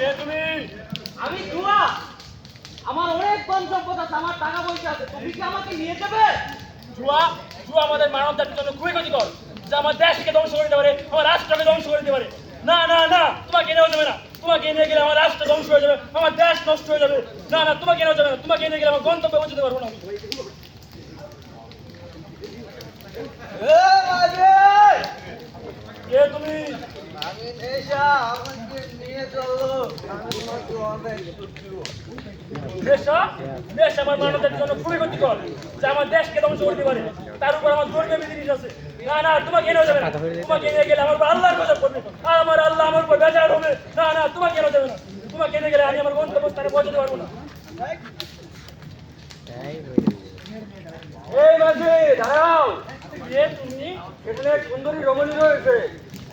কে তুমি? আমি জুয়া। আমার অনেক ধন সম্পদ আছে আমার টাকা পয়সা আছে। তুমি কি আমাকে নিয়ে যাবে? জুয়া? জুয়া আমাদের মানব জাতির জন্য খুবই ক্ষতিকর। যা আমার দেশকে ধ্বংস করে দিতে পারে আমার রাষ্ট্রকে ধ্বংস করে দিতে পারে। না না না তোমাকে নেওয়া যাবে না। তোমাকে নিয়ে গেলে আমার রাষ্ট্র ধ্বংস হয়ে যাবে আমার দেশ নষ্ট হয়ে যাবে। না না তোমাকে নেওয়া যাবে না। তোমাকে নিয়ে গেলে আমার গন্তব্যে পৌঁছতে পারব না আমি। কে তুমি আমি নেশা আমার মানব জাতির জন্য খুবই ক্ষতিকর আমার দেশকে ধ্বংস করতে পারে তার আমার ধর্মীয় বিধি আছে না না তোমাকে নেওয়া যাবে না তোমাকে গেলে আমার উপর আল্লাহর করবে আর আমার আল্লাহ আমার উপর বেজার হবে না না তোমাকে নেওয়া যাবে না তোমাকে নিয়ে গেলে আমি আমার গন্তব্যস্থানে পৌঁছতে পারব না এই মাঝে দাঁড়াও। তুমি এখানে সুন্দরী রমণী রয়েছে।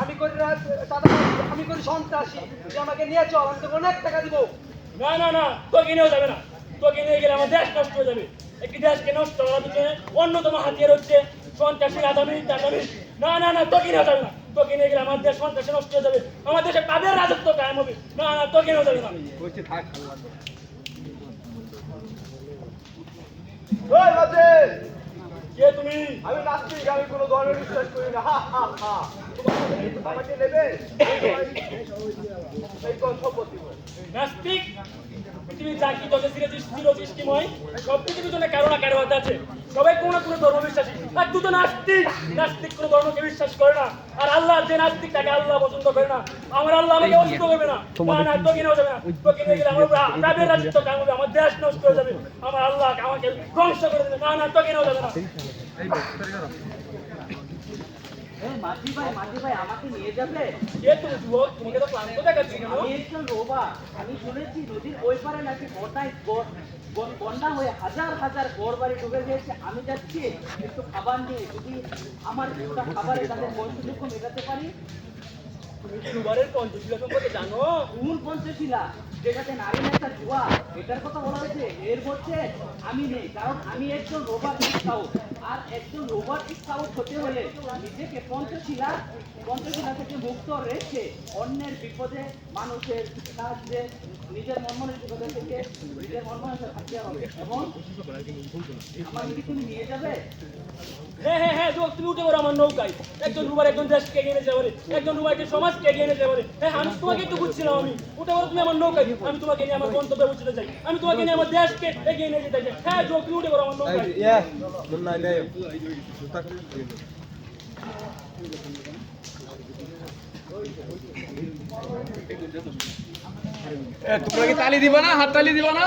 আমি করি আমি করি সন্ত্রাসী। তুই আমাকে নিয়ে চল আমি তোকে অনেক টাকা দিব। না না না তোকে নিয়েও যাবে না। তোকে নিয়ে গেলে আমার দেশ নষ্ট হয়ে যাবে। একটি দেশকে নষ্ট করার পিছনে অন্যতম হাতিয়ার হচ্ছে সন্ত্রাসী আদামি টাকামি না না না তোকে নিয়েও যাবে না। তোকে নিয়ে গেলে আমার দেশ সন্ত্রাসী নষ্ট হয়ে যাবে। আমার দেশে তাদের রাজত্ব কায়েম হবে। না না তোকে নিয়েও যাবে না। ওই বাজে কে তুমি আমি নাস্তিক আমি কোনো ধর্মের বিশ্বাস করি না। হা হা হা। আমাকে নেবে? এই কোন সম্পত্তি নাস্তিক পৃথিবীর যা কি যত ছিল সৃষ্টিময় সব কিছুর পিছনে কারও না কারও হাতে আছে। সবাই কোনো না কোনো ধর্ম বিশ্বাসী। আর তুই তো নাস্তিক। নাস্তিক কোনো ধর্মকে বিশ্বাস করে না। আর আল্লাহ যে নাস্তিক তাকে আল্লাহ পছন্দ করে না। আমার আল্লাহ আমাকে পছন্দ করবে না। না না নেওয়া যাবে না। তোকে নিয়ে গেলে আমার তাদের রাজত্ব কাম হবে। আমার দেশ নষ্ট হয়ে যাবে। আমার আল্লাহ আমাকে ধ্বংস করে দেবে। না না নেওয়া যাবে না। মাঝি ভাই মাঝি ভাই আমাকে নিয়ে যাবে? কে তুমি? যুবক তোমাকে তো ক্লান্ত দেখাচ্ছি কেন? আমি একজন রোবা। আমি শুনেছি নদীর ওই পারে নাকি বন্যায় বন্যা হয়ে হাজার হাজার ঘর বাড়ি ডুবে গিয়েছে। আমি যাচ্ছি একটু খাবার নিয়ে। যদি আমার খাবারের খাবারে তাদের বঞ্চিত মেটাতে পারি তুমি কি পঞ্চশীলা সম্পর্কে জানো? কোন পঞ্চশীলা? যেটাতে নারী নেতা জুয়া। এটার কথা বলা হয়েছে। এর মধ্যে আমি নেই কারণ আমি একজন রোবট স্কাউট আর একজন রোবট স্কাউট হতে হলে নিজেকে পঞ্চশীলা পঞ্চশীলা থেকে মুক্ত রেখে অন্যের বিপদে মানুষের সাহায্যে নিজের মন মানসিকতা থেকে নিজের মন মানসিকতা থাকতে হবে এবং আমাকে কি তুমি নিয়ে যাবে? হ্যাঁ হ্যাঁ হ্যাঁ তুমি উঠে পড়ো। আমার নৌকায়। একজন রুবার একজন দেশকে এগিয়ে নিয়ে যাবে একজন রুবার একজন সমাজকে এগিয়ে নিয়ে যাবে হ্যাঁ আমি তোমাকে একটু বুঝছিলাম আমি। উঠে পড়ো তুমি আমার নৌকায় আমি তোমাকে নিয়ে আমার গন্তব্যে পৌঁছতে চাই। আমি তোমাকে নিয়ে আমার দেশকে এগিয়ে নিয়ে যেতে চাই। হ্যাঁ তুমি উঠে পড়ো আমার নৌকায়। তোমরা কি তালি দিবা না? হাত তালি দিবা না?